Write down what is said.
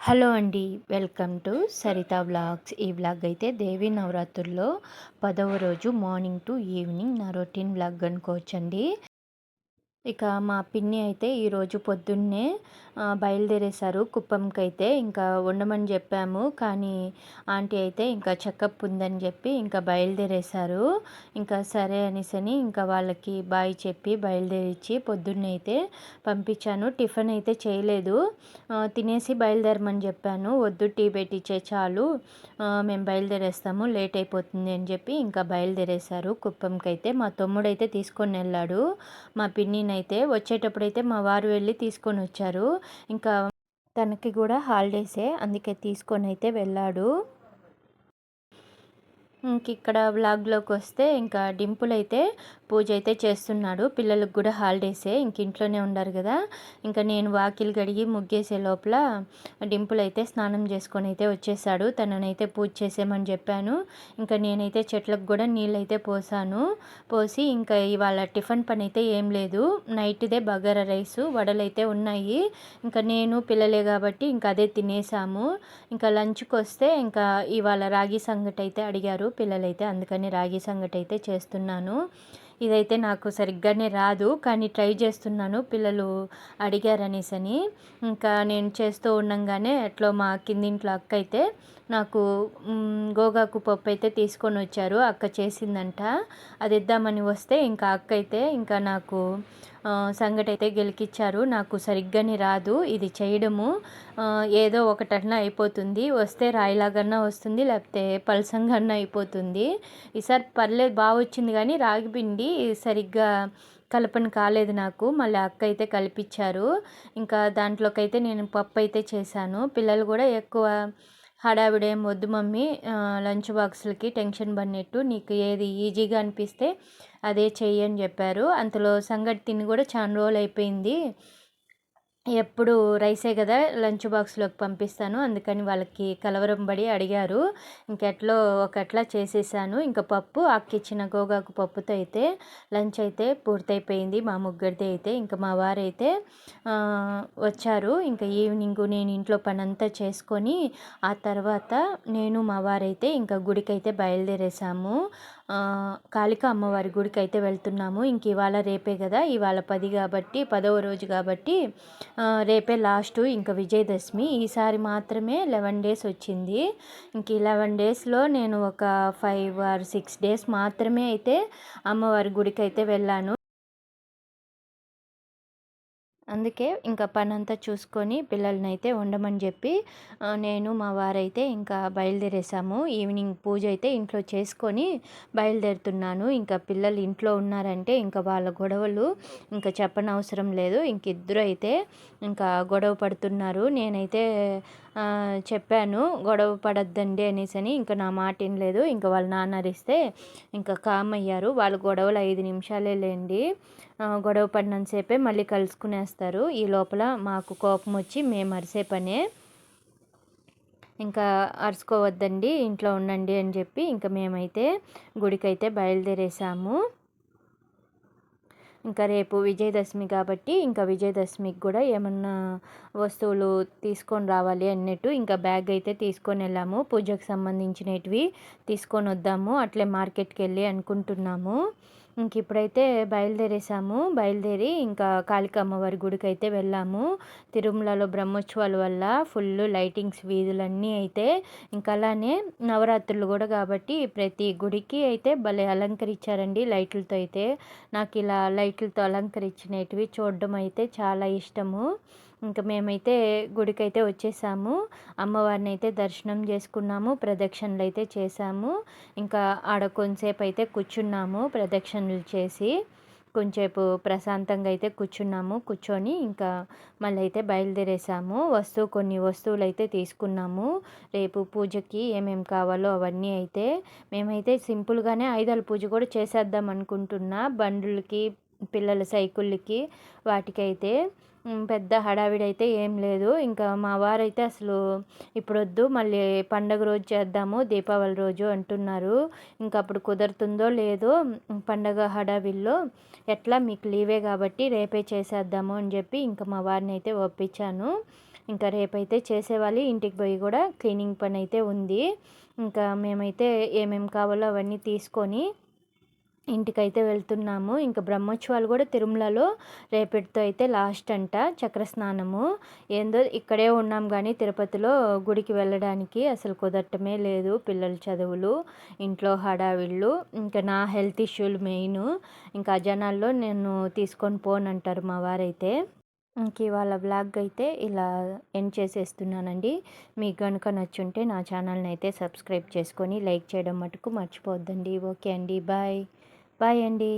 Hello అండి welcome to Saritha vlogs. ఈ vlog అయితే దేవి నవరాత్రుల్లో పదవ రోజు మార్నింగ్ టు ఈవినింగ్ నా రొటీన్ వ్లాగ్ అనుకోవచ్చండి. ఇక మా పిన్ని అయితే ఈరోజు పొద్దున్నే బయలుదేరేశారు కుప్పంకి అయితే ఇంకా ఉండమని చెప్పాము కానీ ఆంటీ అయితే ఇంకా చెకప్ ఉందని చెప్పి ఇంకా బయలుదేరేశారు. ఇంకా సరే అనేసని ఇంకా వాళ్ళకి బాయ్ చెప్పి బయలుదేరిచ్చి పొద్దున్నే అయితే పంపించాను. టిఫిన్ అయితే చేయలేదు. తినేసి బయలుదేరమని చెప్పాను. వద్దు టీ పెట్టించే చాలు. మేము బయలుదేరేస్తాము లేట్ అయిపోతుంది అని చెప్పి ఇంకా బయలుదేరేశారు కుప్పంకి అయితే మా తమ్ముడైతే తీసుకొని వెళ్ళాడు. మా పిన్ని అయితే వచ్చేటప్పుడైతే మా వారు వెళ్ళి తీసుకొని వచ్చారు. ఇంకా తనకి కూడా హాలిడేసే అందుకే తీసుకొని అయితే వెళ్ళాడు. ఇంక ఇక్కడ వ్లాగ్లోకి వస్తే ఇంకా డింపుల్ అయితే పూజ అయితే చేస్తున్నాడు. పిల్లలకు కూడా హాలిడేసే ఇంక ఇంట్లోనే ఉన్నారు కదా. ఇంకా నేను వాకిలు గడిగి ముగ్గేసే లోపల డింపుల్ అయితే స్నానం చేసుకొని అయితే వచ్చేసాడు. తననైతే పూజ చేసేమని చెప్పాను. ఇంకా నేనైతే చెట్లకు కూడా నీళ్ళైతే పోసాను. పోసి ఇంకా ఇవాళ టిఫిన్ పని అయితే ఏం లేదు. నైట్దే బగారా రైస్ వడలు అయితే ఉన్నాయి. ఇంకా నేను పిల్లలే కాబట్టి ఇంకా అదే తినేసాము. ఇంకా లంచ్కి వస్తే ఇంకా ఇవాళ రాగి సంగటి అయితే అడిగారు. పిల్లలైతే అందుకని రాగి సంగటి అయితే చేస్తున్నాను. ఇదైతే నాకు సరిగ్గానే రాదు కానీ ట్రై చేస్తున్నాను. పిల్లలు అడిగారనేసని. ఇంకా నేను చేస్తూ ఉండంగానే అట్లా మా కిందింట్లో అక్క అయితే నాకు గోగాకు పప్పు అయితే తీసుకొని వచ్చారు అక్క చేసిందంట. అది ఇద్దామని వస్తే ఇంకా అక్క అయితే ఇంకా నాకు సంగటి అయితే గెలికిచ్చారు. నాకు సరిగ్గాని రాదు ఇది చేయడము. ఏదో ఒకటన్నా అయిపోతుంది. వస్తే రాయిలాగన్నా వస్తుంది లేకపోతే పలసంగా అయిపోతుంది. ఈసారి పర్లేదు బాగా వచ్చింది కానీ రాగి పిండి సరిగ్గా కలపని కాలేదు నాకు. మళ్ళీ అక్క అయితే కలిపించారు ఇంకా దాంట్లోకైతే నేను పప్పు అయితే చేశాను. పిల్లలు కూడా ఎక్కువ హడావిడేం వద్దు మమ్మీ లంచ్ బాక్స్లకి టెన్షన్ పడినట్టు నీకు ఏది ఈజీగా అనిపిస్తే అదే చెయ్యి అని చెప్పారు. అంతలో సంగటి తిని కూడా చాలా రోజులు అయిపోయింది. ఎప్పుడు రైసే కదా లంచ్ బాక్స్లోకి పంపిస్తాను. అందుకని వాళ్ళకి కలవరం పడి అడిగారు. ఇంకెట్లో ఒకట్లా చేసేసాను. ఇంకా పప్పు అక్కిచ్చిన గోగాకు పప్పుతో అయితే లంచ్ అయితే పూర్తయిపోయింది. మా ముగ్గురిది అయితే ఇంకా మా వారైతే వచ్చారు. ఇంకా ఈవినింగ్ నేను ఇంట్లో పని అంతా చేసుకొని ఆ తర్వాత నేను మా వారైతే ఇంకా గుడికైతే బయలుదేరేసాము. కాళిక అమ్మవారి గుడికి అయితే వెళ్తున్నాము. ఇంక ఇవాళ రేపే కదా. ఇవాళ పది కాబట్టి పదవ రోజు కాబట్టి రేపే లాస్ట్ ఇంకా విజయదశమి. ఈసారి మాత్రమే లెవెన్ డేస్ వచ్చింది. ఇంక ఈ లెవెన్ డేస్లో నేను ఒక ఫైవ్ ఆర్ సిక్స్ డేస్ మాత్రమే అయితే అమ్మవారి గుడికి అయితే వెళ్ళాను. అందుకే ఇంకా పని అంతా చూసుకొని పిల్లల్ని అయితే ఉండమని చెప్పి నేను మా వారైతే ఇంకా బయలుదేరేసాము. ఈవినింగ్ పూజ అయితే ఇంట్లో చేసుకొని బయలుదేరుతున్నాను. ఇంకా పిల్లలు ఇంట్లో ఉన్నారంటే ఇంకా వాళ్ళ గొడవలు ఇంకా చెప్పనవసరం లేదు. ఇంక ఇద్దరు అయితే ఇంకా గొడవ పడుతున్నారు. నేనైతే చెప్పాను గొడవ పడద్దండి అనేసి అని ఇంకా నా మాట లేదు. ఇంకా వాళ్ళ నాన్న అరిస్తే ఇంకా కామ్ అయ్యారు. వాళ్ళ గొడవలు ఐదు నిమిషాలే లేండి. గొడవ పడినంతసేపే మళ్ళీ కలుసుకునేస్తారు. ఈ లోపల మాకు కోపం వచ్చి మేము అరిసే పనే. ఇంకా అరుచుకోవద్దండి ఇంట్లో ఉండండి అని చెప్పి ఇంకా మేమైతే గుడికైతే బయలుదేరేసాము. ఇంకా రేపు విజయదశమి కాబట్టి ఇంకా విజయదశమికి కూడా ఏమన్నా వస్తువులు తీసుకొని రావాలి అన్నట్టు ఇంకా బ్యాగ్ అయితే తీసుకొని వెళ్ళాము. పూజకు సంబంధించినవి తీసుకొని వద్దాము అట్లే మార్కెట్కి వెళ్ళి అనుకుంటున్నాము. ఇంక ఇప్పుడైతే బయలుదేరేసాము. బయలుదేరి ఇంకా కాళిక అమ్మవారి గుడికి అయితే వెళ్ళాము. తిరుమలలో బ్రహ్మోత్సవాల వల్ల ఫుల్ లైటింగ్స్ వీధులన్నీ అయితే ఇంకా అలానే నవరాత్రులు కూడా కాబట్టి ప్రతి గుడికి అయితే భలే అలంకరించారండి లైట్లతో అయితే. నాకు ఇలా లైట్లతో అలంకరించినవి చూడడం అయితే చాలా ఇష్టము. ఇంకా మేమైతే గుడికైతే వచ్చేసాము. అమ్మవారిని అయితే దర్శనం చేసుకున్నాము ప్రదక్షిణలు అయితే చేసాము ఇంకా ఆడ కొంతసేపు అయితే కూర్చున్నాము ప్రదక్షిణలు చేసి కొంచెంసేపు ప్రశాంతంగా అయితే కూర్చున్నాము కూర్చొని ఇంకా మళ్ళీ అయితే బయలుదేరేసాము. వస్తువు కొన్ని వస్తువులు అయితే తీసుకున్నాము. రేపు పూజకి ఏమేమి కావాలో అవన్నీ అయితే మేమైతే సింపుల్గానే ఐదాల పూజ కూడా చేసేద్దాం అనుకుంటున్నా. బండ్లకి పిల్లల సైకిళ్ళకి వాటికైతే పెద్ద హడావిడి అయితే ఏం లేదు. ఇంకా మా వారైతే అసలు ఇప్పుడు వద్దు మళ్ళీ పండగ రోజు చేద్దాము దీపావళి రోజు అంటున్నారు. ఇంకా అప్పుడు కుదురుతుందో లేదో పండగ హడావిల్లో ఎట్లా మీకు లీవే కాబట్టి రేపే చేసేద్దాము అని చెప్పి ఇంకా మా వారిని అయితే ఒప్పించాను. ఇంకా రేపైతే చేసేవాళ్ళు ఇంటికి పోయి కూడా క్లీనింగ్ పని అయితే ఉంది. ఇంకా మేమైతే ఏమేమి కావాలో అవన్నీ తీసుకొని ఇంటికైతే వెళ్తున్నాము. ఇంకా బ్రహ్మోత్సవాలు కూడా తిరుమలలో రేపటితో అయితే లాస్ట్ అంట చక్ర స్నానము ఏందో ఇక్కడే ఉన్నాం కానీ తిరుపతిలో గుడికి వెళ్ళడానికి అసలు కుదరటమే లేదు పిల్లల చదువులు ఇంట్లో హడావిళ్ళు. ఇంకా నా హెల్త్ ఇష్యూలు మెయిన్. ఇంకా జనాల్లో నేను తీసుకొని పోనంటారు మా వారైతే. ఇంక ఇవాళ బ్లాగ్ అయితే ఇలా ఎండ్ చేసేస్తున్నానండి. మీకు కనుక నచ్చుంటే నా ఛానల్ని అయితే సబ్స్క్రైబ్ చేసుకొని లైక్ చేయడం మటుకు మర్చిపోద్దండి ఓకే అండి బాయ్. బాయ్ అండి.